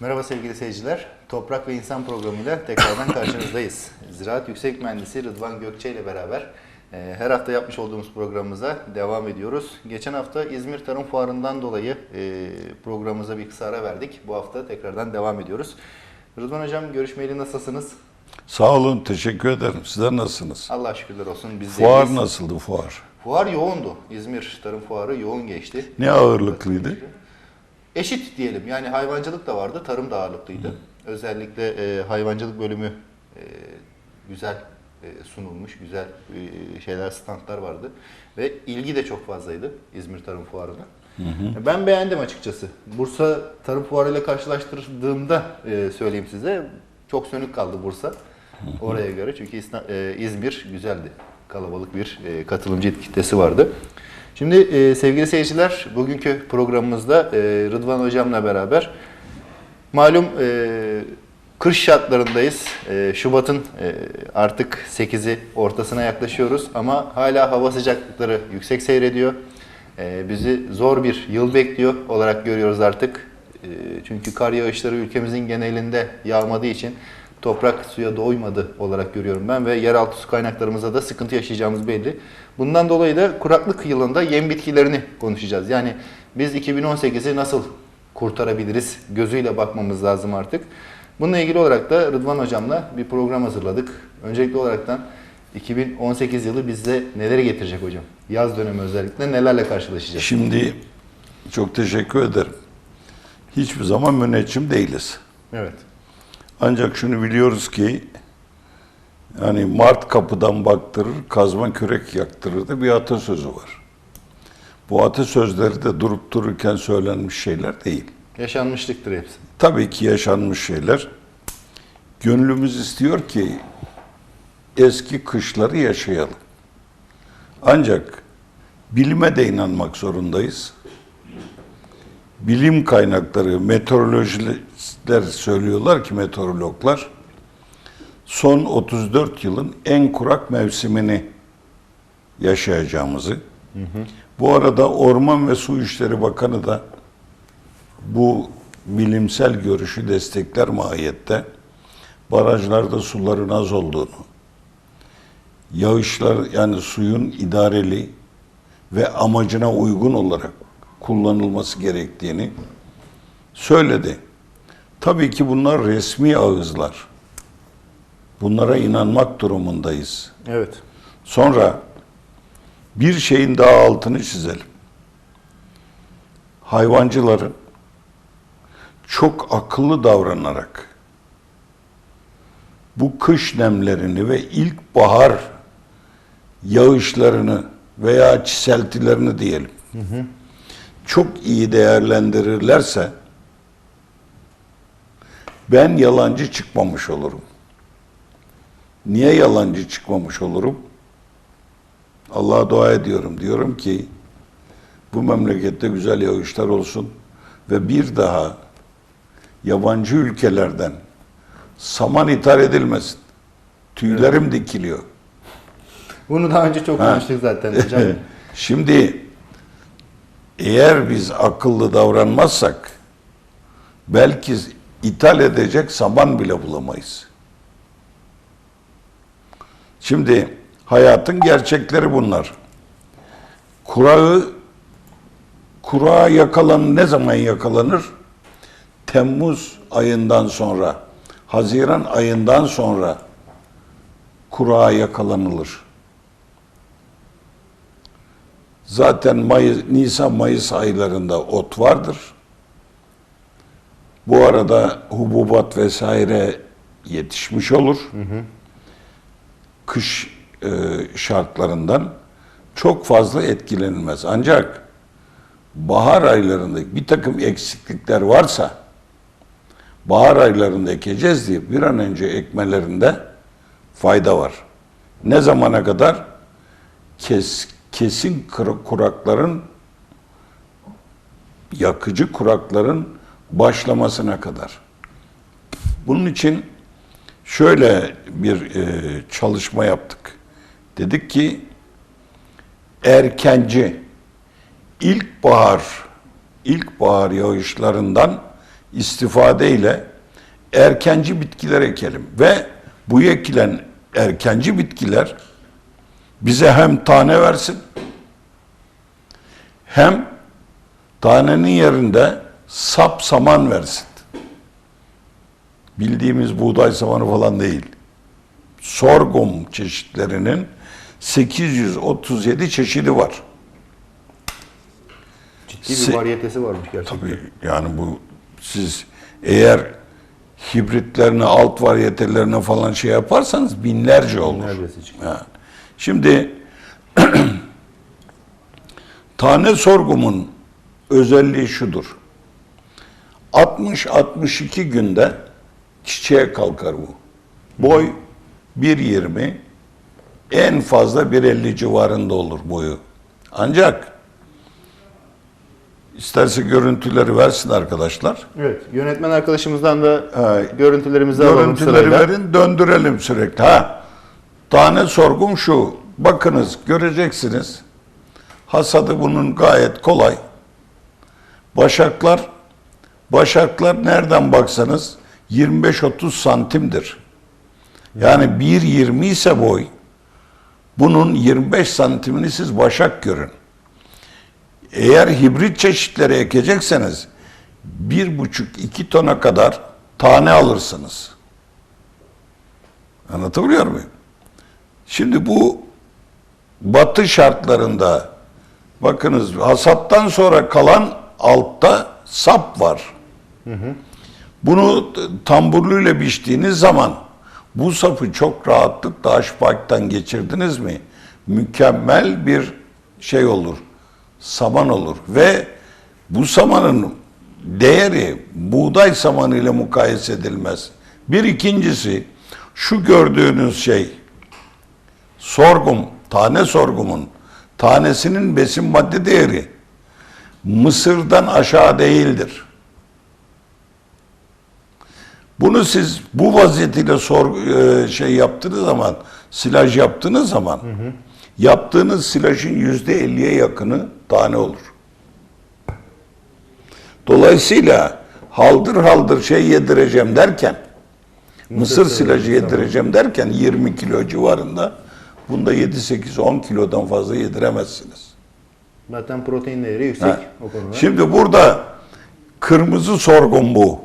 Merhaba sevgili seyirciler. Toprak ve İnsan programıyla tekrardan karşınızdayız. Ziraat Yüksek Mühendisi Rıdvan Gökçe ile beraber e, her hafta yapmış olduğumuz programımıza devam ediyoruz. Geçen hafta İzmir Tarım Fuarı'ndan dolayı e, programımıza bir kısa ara verdik. Bu hafta tekrardan devam ediyoruz. Rıdvan Hocam görüşmeyeli nasılsınız? Sağ olun, teşekkür ederim. Sizler nasılsınız? Allah şükürler olsun. Biz de Fuar iyiyiz. nasıldı fuar? Fuar yoğundu. İzmir Tarım Fuarı yoğun geçti. Ne ağırlıklıydı? Eşit diyelim. Yani hayvancılık da vardı, tarım da ağırlıklıydı. Özellikle e, hayvancılık bölümü e, güzel e, sunulmuş, güzel e, şeyler, standlar vardı. Ve ilgi de çok fazlaydı İzmir Tarım Fuarı'na. Ben beğendim açıkçası. Bursa Tarım Fuarı ile karşılaştırdığımda e, söyleyeyim size çok sönük kaldı Bursa. Oraya göre çünkü e, İzmir güzeldi. Kalabalık bir e, katılımcı kitlesi vardı. Şimdi e, sevgili seyirciler bugünkü programımızda e, Rıdvan Hocam'la beraber malum e, kış şartlarındayız. E, Şubat'ın e, artık 8'i ortasına yaklaşıyoruz ama hala hava sıcaklıkları yüksek seyrediyor. E, bizi zor bir yıl bekliyor olarak görüyoruz artık. E, çünkü kar yağışları ülkemizin genelinde yağmadığı için toprak suya doymadı olarak görüyorum ben ve yeraltı su kaynaklarımızda da sıkıntı yaşayacağımız belli. Bundan dolayı da kuraklık yılında yem bitkilerini konuşacağız. Yani biz 2018'i nasıl kurtarabiliriz gözüyle bakmamız lazım artık. Bununla ilgili olarak da Rıdvan Hocam'la bir program hazırladık. Öncelikli olaraktan 2018 yılı bize neler getirecek hocam? Yaz dönemi özellikle nelerle karşılaşacağız? Şimdi çok teşekkür ederim. Hiçbir zaman müneccim değiliz. Evet. Ancak şunu biliyoruz ki yani Mart kapıdan baktırır, kazma kürek yaktırır da bir atasözü var. Bu atasözleri de durup dururken söylenmiş şeyler değil. Yaşanmışlıktır hepsi. Tabii ki yaşanmış şeyler. Gönlümüz istiyor ki eski kışları yaşayalım. Ancak bilime de inanmak zorundayız. Bilim kaynakları, meteorolojistler söylüyorlar ki meteorologlar son 34 yılın en kurak mevsimini yaşayacağımızı. Bu arada Orman ve Su İşleri Bakanı da bu bilimsel görüşü destekler mahiyette barajlarda suların az olduğunu, yağışlar yani suyun idareli ve amacına uygun olarak kullanılması gerektiğini söyledi. Tabii ki bunlar resmi ağızlar. Bunlara inanmak durumundayız. Evet. Sonra bir şeyin daha altını çizelim. Hayvancıların çok akıllı davranarak bu kış nemlerini ve ilkbahar yağışlarını veya çiseltilerini diyelim çok iyi değerlendirirlerse ben yalancı çıkmamış olurum. Niye yalancı çıkmamış olurum? Allah'a dua ediyorum. Diyorum ki bu memlekette güzel yağışlar olsun ve bir daha yabancı ülkelerden saman ithal edilmesin. Tüylerim dikiliyor. Bunu daha önce çok konuştuk zaten hocam. Şimdi eğer biz akıllı davranmazsak belki ithal edecek saman bile bulamayız. Şimdi hayatın gerçekleri bunlar. Kurağı kurağa yakalan ne zaman yakalanır? Temmuz ayından sonra, Haziran ayından sonra kurağa yakalanılır. Zaten Mayıs, Nisan Mayıs aylarında ot vardır. Bu arada hububat vesaire yetişmiş olur. Kış e, şartlarından çok fazla etkilenilmez. Ancak bahar aylarında bir takım eksiklikler varsa bahar aylarında ekeceğiz diye bir an önce ekmelerinde fayda var. Ne zamana kadar? Kes, kesin kurakların yakıcı kurakların başlamasına kadar. Bunun için şöyle bir e, çalışma yaptık. Dedik ki erkenci ilkbahar ilkbahar yağışlarından istifadeyle erkenci bitkiler ekelim ve bu ekilen erkenci bitkiler bize hem tane versin hem tanenin yerinde sap saman versin. Bildiğimiz buğday samanı falan değil. Sorghum çeşitlerinin 837 çeşidi var. Ciddi bir variyetesi varmış gerçekten. Tabii yani bu siz eğer hibritlerini, alt variyetelerini falan şey yaparsanız binlerce olur. Neredeyse çıkıyor. Ha. Şimdi tane sorgumun özelliği şudur. 60-62 günde çiçeğe kalkar bu. Boy 1.20 en fazla 1.50 civarında olur boyu. Ancak isterse görüntüleri versin arkadaşlar. Evet. Yönetmen arkadaşımızdan da Ha, görüntülerimizi alalım Görüntüleri sırayla. verin, döndürelim sürekli. Ha. Tane sorgum şu. Bakınız, göreceksiniz. Hasadı bunun gayet kolay. Başaklar, başaklar nereden baksanız 25-30 santimdir. Yani 1.20 ise boy, bunun 25 santimini siz başak görün. Eğer hibrit çeşitleri ekecekseniz bir buçuk iki tona kadar tane alırsınız. Anlatabiliyor muyum? Şimdi bu batı şartlarında bakınız hasattan sonra kalan altta sap var. Bunu t- tamburluyla biçtiğiniz zaman bu sapı çok rahatlıkla aşpaktan geçirdiniz mi? Mükemmel bir şey olur. Saman olur ve bu samanın değeri buğday samanı ile mukayese edilmez. Bir ikincisi şu gördüğünüz şey sorgum, tane sorgumun tanesinin besin madde değeri mısırdan aşağı değildir. Bunu siz bu vaziyetiyle sor, e, şey yaptığınız zaman, silaj yaptığınız zaman, yaptığınız silajın yüzde elliye yakını tane olur. Dolayısıyla haldır haldır şey yedireceğim derken, mısır silajı yedireceğim derken 20 kilo civarında, bunda 7, 8, 10 kilodan fazla yediremezsiniz. Zaten protein değeri yüksek Ha. o konuda. Şimdi burada kırmızı sorgun bu.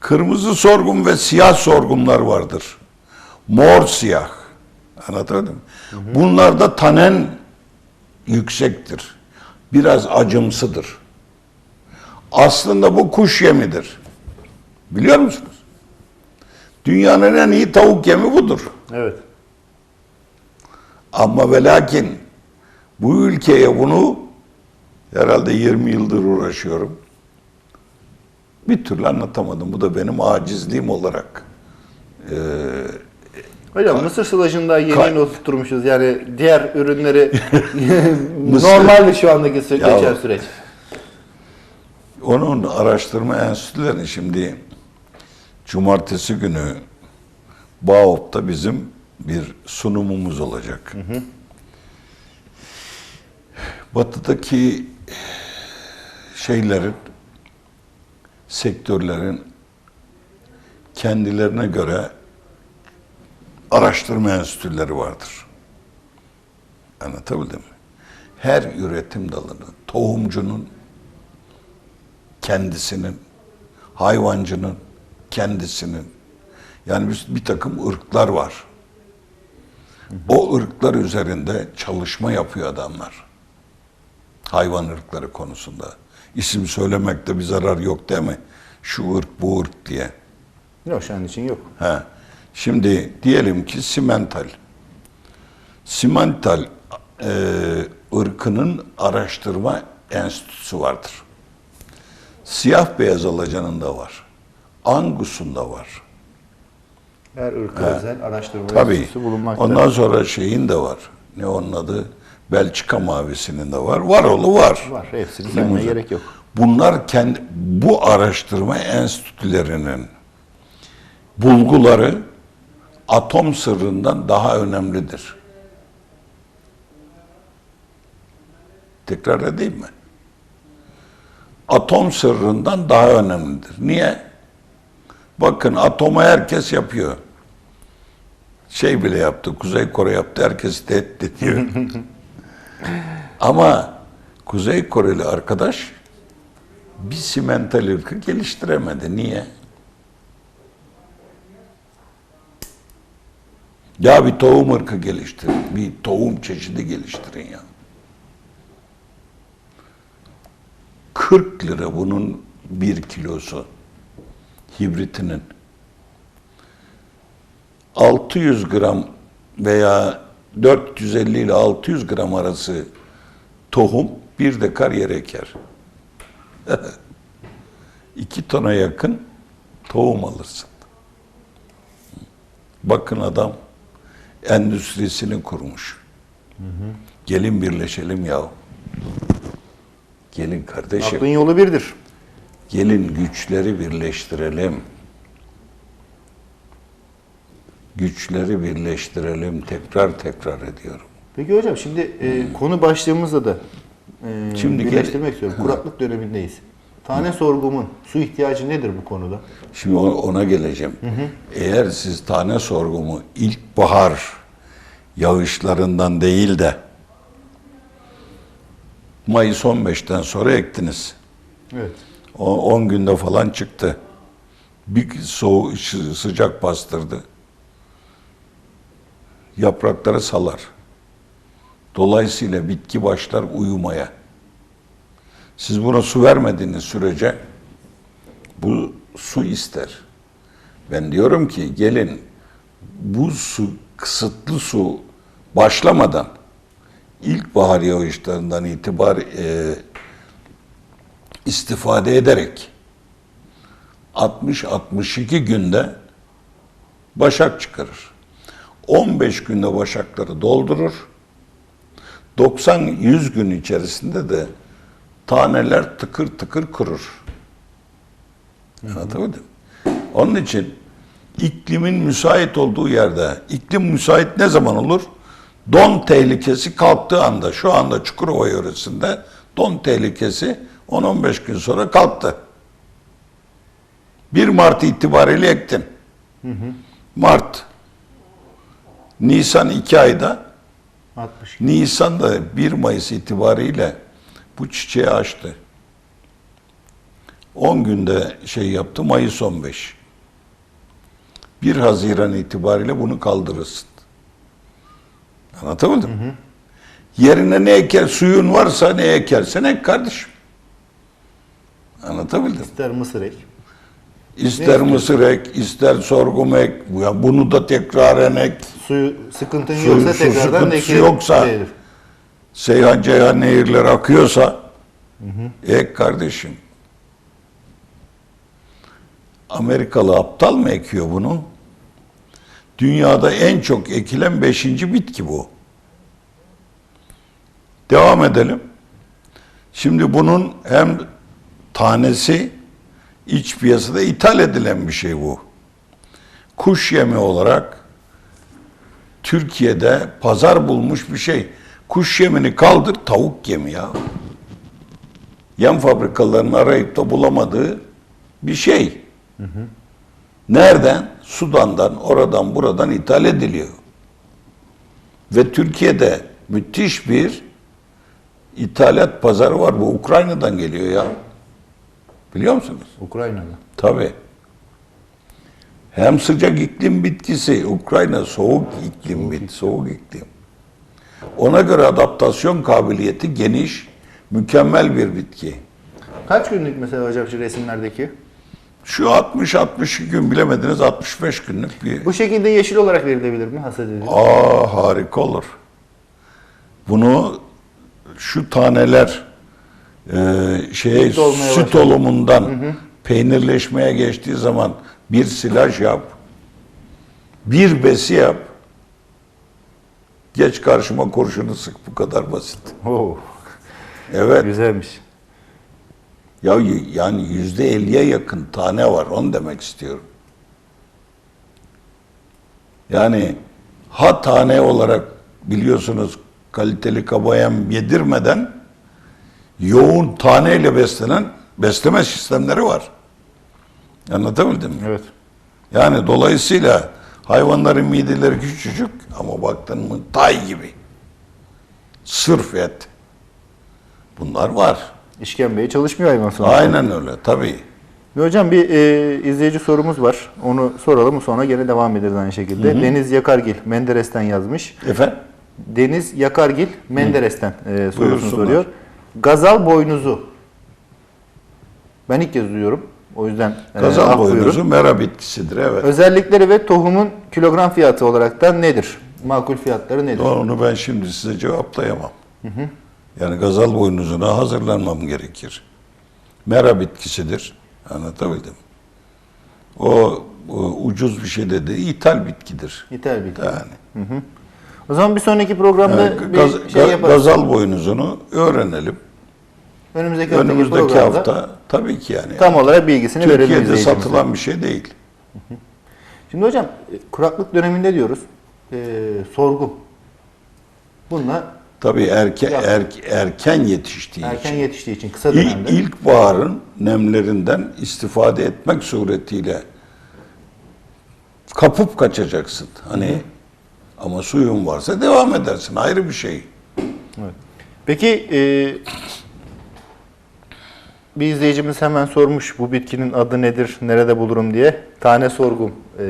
Kırmızı sorgun ve siyah sorgunlar vardır. Mor siyah. Anlatabildim mi? Bunlarda tanen yüksektir. Biraz acımsıdır. Aslında bu kuş yemidir. Biliyor musunuz? Dünyanın en iyi tavuk yemi budur. Evet. Ama ve lakin bu ülkeye bunu herhalde 20 yıldır uğraşıyorum. Bir türlü anlatamadım. Bu da benim acizliğim olarak. Ee, Hocam mısır silajında yeni oturtmuşuz. Yani diğer ürünleri normal mi şu andaki sü- Ya- geçen süreç? onun araştırma enstitülerini şimdi cumartesi günü Bağop'ta bizim bir sunumumuz olacak. Batı'daki şeylerin, sektörlerin kendilerine göre araştırma enstitüleri vardır. Anlatabildim mi? Her üretim dalını, tohumcunun kendisinin, hayvancının kendisinin, yani bir, bir takım ırklar var. O ırklar üzerinde çalışma yapıyor adamlar. Hayvan ırkları konusunda. İsim söylemekte bir zarar yok değil mi? Şu ırk bu ırk diye. Yok şu an için yok. He. Şimdi diyelim ki simental. Simental e, ırkının araştırma enstitüsü vardır. Siyah beyaz alacanın da var. Angus'un da var. Her ırka özel araştırma Tabii. bulunmakta. Ondan sonra şeyin de var. Ne onun adı? Belçika mavisinin de var. Var oğlu var. Var. Hepsini saymaya gerek yok. Bunlar kendi bu araştırma enstitülerinin bulguları atom sırrından daha önemlidir. Tekrar edeyim mi? atom sırrından daha önemlidir. Niye? Bakın atomu herkes yapıyor. Şey bile yaptı, Kuzey Kore yaptı, herkes tehdit ediyor. Ama Kuzey Koreli arkadaş bir simental ırkı geliştiremedi. Niye? Ya bir tohum ırkı geliştirin, bir tohum çeşidi geliştirin ya. 40 lira bunun bir kilosu hibritinin. 600 gram veya 450 ile 600 gram arası tohum bir dekar yer eker. 2 tona yakın tohum alırsın. Bakın adam endüstrisini kurmuş. Gelin birleşelim yahu. Gelin kardeşim. Aklın yolu birdir. Gelin güçleri birleştirelim. Güçleri birleştirelim. Tekrar tekrar ediyorum. Peki hocam şimdi e, konu başlığımızda da e, Şimdi birleştirmek istiyorum. Kuraklık dönemindeyiz. Tane sorgumun su ihtiyacı nedir bu konuda? Şimdi ona geleceğim. Eğer siz tane sorgumu ilkbahar yağışlarından değil de Mayıs 15'ten sonra ektiniz. Evet. O 10 günde falan çıktı. Bir soğuk sı- sıcak bastırdı. Yaprakları salar. Dolayısıyla bitki başlar uyumaya. Siz buna su vermediğiniz sürece bu su ister. Ben diyorum ki gelin bu su kısıtlı su başlamadan ilkbahar yağışlarından itibar e, istifade ederek 60-62 günde başak çıkarır. 15 günde başakları doldurur. 90-100 gün içerisinde de taneler tıkır tıkır kurur. Anlatabildim? Onun için iklimin müsait olduğu yerde, iklim müsait ne zaman olur? Don tehlikesi kalktığı anda, şu anda Çukurova yöresinde don tehlikesi 10-15 gün sonra kalktı. 1 Mart itibariyle ektin. Mart, Nisan 2 ayda, 60. Nisan'da 1 Mayıs itibariyle bu çiçeği açtı. 10 günde şey yaptı, Mayıs 15. 1 Haziran itibariyle bunu kaldırırsın. Anlatabildim mi? Yerine ne eker, suyun varsa ne ekersen ek kardeşim. Anlatabildim. İster mısır ek. İster mısır ek, ister sorgum ek, ya bunu da tekraren ek. Suyu sıkıntın Su- yoksa su tekrardan sıkıntısı yoksa-. Seyhan Ceyhan nehirleri akıyorsa ek kardeşim. Amerikalı aptal mı ekiyor bunu? Dünyada en çok ekilen beşinci bitki bu. Devam edelim. Şimdi bunun hem tanesi iç piyasada ithal edilen bir şey bu. Kuş yemi olarak Türkiye'de pazar bulmuş bir şey. Kuş yemini kaldır tavuk yemi ya. Yem fabrikalarının arayıp da bulamadığı bir şey. Nereden? Sudan'dan, oradan, buradan ithal ediliyor. Ve Türkiye'de müthiş bir ithalat pazarı var. Bu Ukrayna'dan geliyor ya. Biliyor musunuz? Ukrayna'da. Tabii. Hem sıcak iklim bitkisi, Ukrayna soğuk iklim bit, soğuk iklim. Ona göre adaptasyon kabiliyeti geniş, mükemmel bir bitki. Kaç günlük mesela hocam şu resimlerdeki? Şu 60-62 gün bilemediniz 65 günlük bir. Bu şekilde yeşil olarak verilebilir mi? Hasat edilir. Aa harika olur. Bunu şu taneler e, şey Süt olmaya süt olumundan peynirleşmeye geçtiği zaman bir silaj yap. Bir besi yap. Geç karşıma kurşunu sık bu kadar basit. Oo, Evet. güzelmiş. Ya yani yüzde elliye yakın tane var. Onu demek istiyorum. Yani ha tane olarak biliyorsunuz kaliteli kaba yem yedirmeden yoğun taneyle beslenen besleme sistemleri var. Anlatabildim mi? Evet. Yani dolayısıyla hayvanların mideleri küçücük ama baktın mı tay gibi. Sırf et. Bunlar var. İşkembeye çalışmıyor hayvan sonuçta. Aynen öyle tabii. Hocam bir e, izleyici sorumuz var. Onu soralım sonra gene devam ederiz aynı şekilde. Deniz Yakargil Menderes'ten yazmış. Efendim? Deniz Yakargil Menderes'ten e, sorusunu Buyursunlar. soruyor. Gazal boynuzu. Ben ilk kez duyuyorum. O yüzden e, af buyurun. boynuzu mera bitkisidir evet. Özellikleri ve tohumun kilogram fiyatı olarak da nedir? Makul fiyatları nedir? Onu ben şimdi size cevaplayamam. Yani gazal boynuzuna hazırlanmam gerekir. Mera bitkisidir. Anlatabildim. O, o ucuz bir şey de değil, ithal bitkidir. İthal bilgi. Yani. O zaman bir sonraki programda Yani bir gaz- şey yaparız. gazal boynuzunu öğrenelim. Önümüzdeki Önümüzdeki programda hafta tabii ki yani. tam olarak bilgisini verelim Türkiye'de satılan bir şey değil. Şimdi hocam e, kuraklık döneminde diyoruz. E, sorgu. Bununla Tabii erke, erk- erken yetiştiği erken için. yetiştiği için kısa İlk, dönemde. ilkbaharın nemlerinden istifade etmek suretiyle kapıp kaçacaksın. Hani ama suyun varsa devam edersin. Ayrı bir şey. Peki e, bir izleyicimiz hemen sormuş bu bitkinin adı nedir, nerede bulurum diye. Tane sorgum e,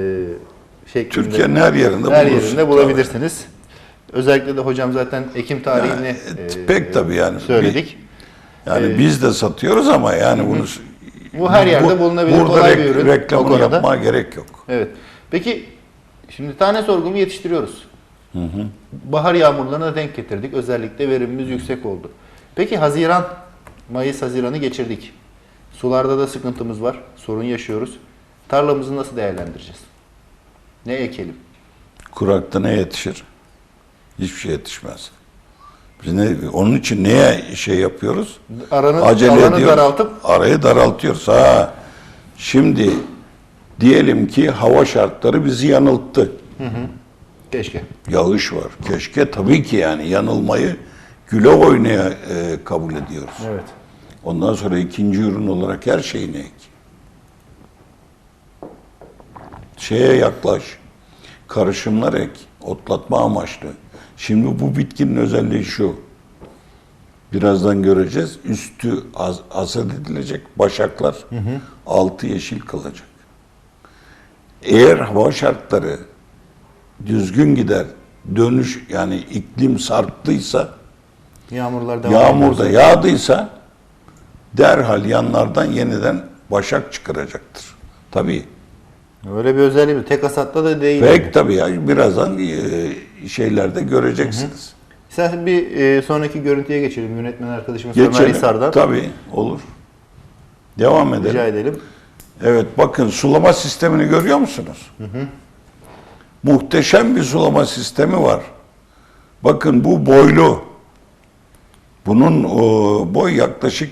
şeklinde. Türkiye'nin her yerinde her bulursun. yerinde bulabilirsiniz. Özellikle de hocam zaten Ekim tarihini Yani, e, pek tabii yani. söyledik. Yani Ee, biz de satıyoruz ama yani bunu Bu her yerde bulunabilir, Burada kolay bir ürün. reklamını yapmaya gerek yok. Evet. Peki şimdi tane sorgumu yetiştiriyoruz. Bahar yağmurlarına denk getirdik. Özellikle verimimiz yüksek oldu. Peki Haziran, Mayıs, Haziran'ı geçirdik. Sularda da sıkıntımız var. Sorun yaşıyoruz. Tarlamızı nasıl değerlendireceğiz? Ne ekelim? Kurakta ne yetişir? Hiçbir şey yetişmez. Biz ne, onun için neye şey yapıyoruz? Aranı, Acele alanı ediyoruz. daraltıp Arayı daraltıyoruz. Ha. Şimdi diyelim ki hava şartları bizi yanılttı. keşke. Yağış var. Keşke tabii ki yani yanılmayı güle oynaya e, kabul ediyoruz. Evet. Ondan sonra ikinci ürün olarak her şeyini ek. Şeye yaklaş. Karışımlar ek. Otlatma amaçlı. Şimdi bu bitkinin özelliği şu. Birazdan göreceğiz. Üstü az, hasat edilecek başaklar. Altı yeşil kalacak. Eğer hava şartları düzgün gider, dönüş yani iklim sarktıysa, Yağmurlar devam yağmur da ediyorsa- yağdıysa derhal yanlardan yeniden başak çıkaracaktır. Tabii. Öyle bir özelliği? Tek hasatta da değil. Pek tabii ya birazdan e, şeylerde göreceksiniz. İstersen bir e, sonraki görüntüye geçelim. Yönetmen arkadaşımız Ömer. Hisar'dan. Tabii olur. Devam edelim. Rica edelim. Evet bakın sulama sistemini görüyor musunuz? Muhteşem bir sulama sistemi var. Bakın bu boylu. Bunun o, boy yaklaşık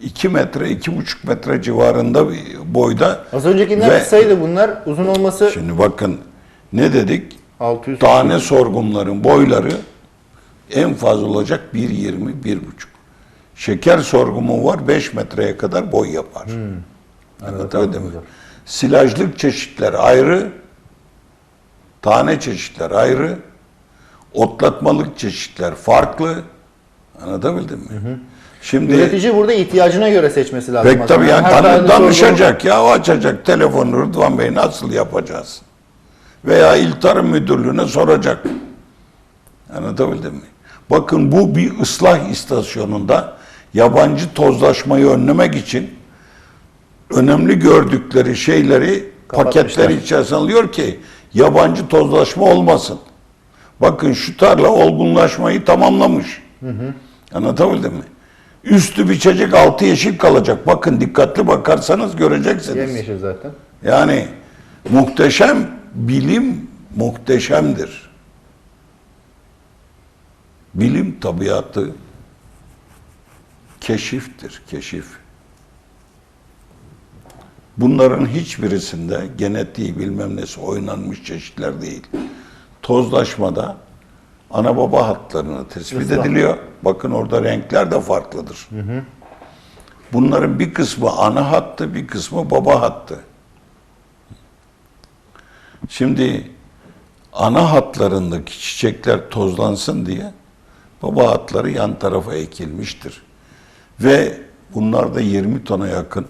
2 metre, 2,5 metre civarında bir boyda. Az öncekiler Ve- kısaydı bunlar. Uzun olması Şimdi bakın ne dedik? 600 Tane sorgumların boyları en fazla olacak 1.20, 1.5. Şeker sorgumu var 5 metreye kadar boy yapar. Anlatabildim mi? Silajlık çeşitler ayrı, tane çeşitler ayrı, otlatmalık çeşitler farklı. Anlatabildim mi? Şimdi Üretici burada ihtiyacına göre seçmesi lazım. pek tabii yani dan- danışacak ya açacak telefonu Rıdvan Bey nasıl yapacağız? Veya İl Tarım Müdürlüğü'ne soracak. Anlatabildim mi? Bakın bu bir ıslah istasyonunda yabancı tozlaşmayı önlemek için önemli gördükleri şeyleri paketler içerisine alıyor ki yabancı tozlaşma olmasın. Bakın şu tarla olgunlaşmayı tamamlamış. Anlatabildim mi? Üstü biçecek altı yeşil kalacak. Bakın dikkatli bakarsanız göreceksiniz. Yemyeşil zaten. Yani muhteşem bilim muhteşemdir. Bilim tabiatı keşiftir, keşif. Bunların hiçbirisinde genetiği bilmem nesi oynanmış çeşitler değil. Tozlaşmada ana baba hatlarını tespit Islah. ediliyor. Bakın orada renkler de farklıdır. Bunların bir kısmı ana hattı, bir kısmı baba hattı. Şimdi ana hatlarındaki çiçekler tozlansın diye baba hatları yan tarafa ekilmiştir. Ve bunlarda 20 tona yakın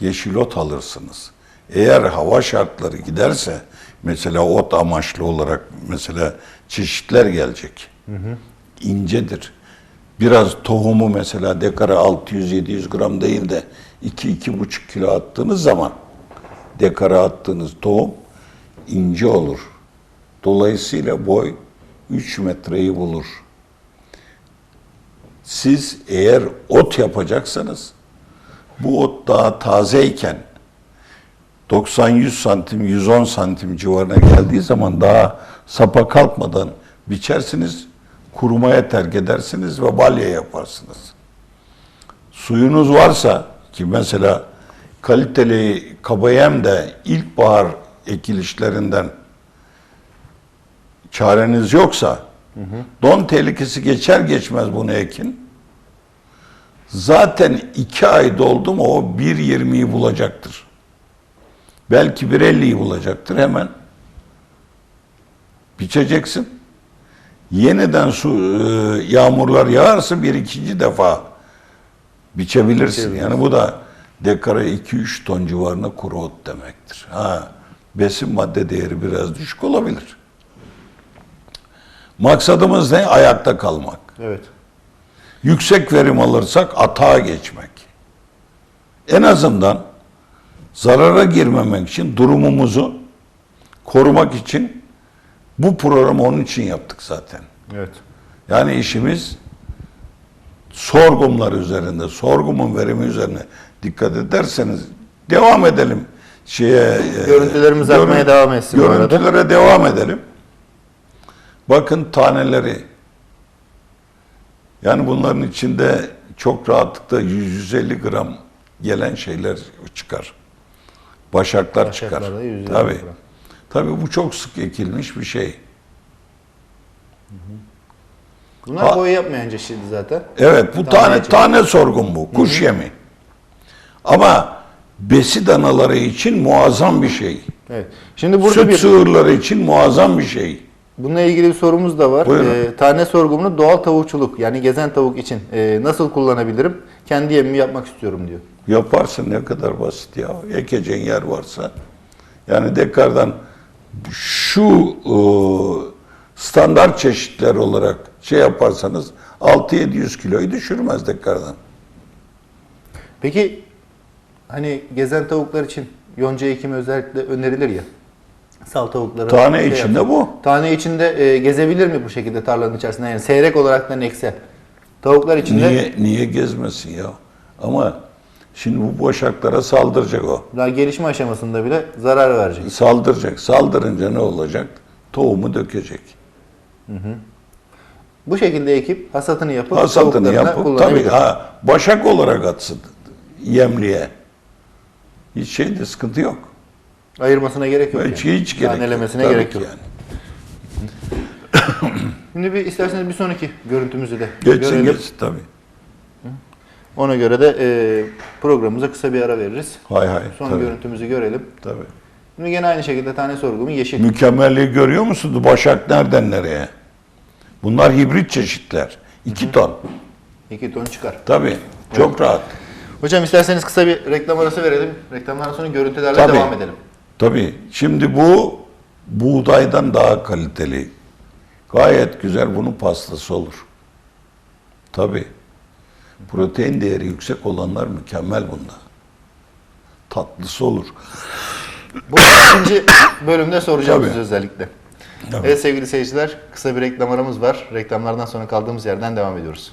yeşil ot alırsınız. Eğer hava şartları giderse mesela ot amaçlı olarak mesela çeşitler gelecek. İncedir. Biraz tohumu mesela dekara 600-700 gram değil de 2-2,5 kilo attığınız zaman dekara attığınız tohum ince olur. Dolayısıyla boy 3 metreyi bulur. Siz eğer ot yapacaksanız bu ot daha tazeyken 90-100 santim, 110 santim civarına geldiği zaman daha sapa kalkmadan biçersiniz, kurumaya terk edersiniz ve balya yaparsınız. Suyunuz varsa ki mesela kaliteli kabayem de ilkbahar ekilişlerinden çareniz yoksa don tehlikesi geçer geçmez bunu ekin. Zaten iki ay doldu mu o 1.20'yi bulacaktır. Belki 1.50'yi bulacaktır hemen. Biçeceksin. Yeniden su e, yağmurlar yağarsa bir ikinci defa biçebilirsin. Yani bu da dekara 2-3 ton civarında kuru ot demektir. Ha, besin madde değeri biraz düşük olabilir. Maksadımız ne? Ayakta kalmak. Evet. Yüksek verim alırsak atağa geçmek. En azından zarara girmemek için durumumuzu korumak için bu programı onun için yaptık zaten. Evet. Yani işimiz sorgumlar üzerinde, sorgumun verimi üzerine dikkat ederseniz devam edelim. Şeye, e, Görüntülerimiz akmaya devam etsin bu arada. Görüntülere devam edelim. Bakın taneleri. Yani bunların içinde çok rahatlıkla 100-150 gram gelen şeyler çıkar. Başaklar çıkar. Başaklarda 150 Tabii. gram. Tabii bu çok sık ekilmiş bir şey. Bunlar Ha- boya yapmayan çeşidi zaten. Evet bu Tane tane tane sorgun bu. Kuş yemi. Ama besi danaları için muazzam bir şey. Evet. Şimdi burada Süt bir sığırları için muazzam bir şey. Bununla ilgili bir sorumuz da var. Buyurun. Ee, tane sorgumunu doğal tavukçuluk yani gezen tavuk için e, nasıl kullanabilirim? Kendi yemimi yapmak istiyorum diyor. Yaparsın ne kadar basit ya. Ekeceğin yer varsa. Yani dekardan şu e, standart çeşitler olarak şey yaparsanız 6-700 kiloyu düşürmez dekardan. Peki hani gezen tavuklar için yonca ekimi özellikle önerilir ya. Sal tavukları. Tane şey içinde yapsın. bu. Tane içinde e, gezebilir mi bu şekilde tarlanın içerisinde? Yani seyrek olarak da nekse. Tavuklar içinde Niye niye gezmesin ya? Ama şimdi bu boşaklara saldıracak o. daha gelişme aşamasında bile zarar verecek. Saldıracak. Saldırınca ne olacak? Tohumu dökecek. Bu şekilde ekip hasatını yapıp Hasatını yapıp tabii ha, başak olarak atsın yemliğe. Hiç şeyde sıkıntı yok. Ayırmasına gerek yok. Hiç, yani. hiç gerek. Tanelemesine gerek yok. Yani. Şimdi bir isterseniz bir sonraki görüntümüzü de Geçsin görelim. geçsin tabii. Ona göre de e, programımıza kısa bir ara veririz. Hay hay. Son tabii, görüntümüzü görelim. tabii. Şimdi gene aynı şekilde tane sorgumu yeşil. Mükemmelliği görüyor musunuz? Başak nereden nereye? Bunlar hibrit çeşitler. 2 ton. 2 ton çıkar. Tabii. Çok rahat. Hocam isterseniz kısa bir reklam arası verelim. Reklamdan sonra görüntülerle Tabii. devam edelim. Tabii. Şimdi bu buğdaydan daha kaliteli. Gayet güzel bunun pastası olur. Tabii. Protein değeri yüksek olanlar mükemmel bunda. Tatlısı olur. Bu ikinci bölümde soracağım Tabii. size özellikle. Tabii. Evet sevgili seyirciler kısa bir reklam aramız var. Reklamlardan sonra kaldığımız yerden devam ediyoruz.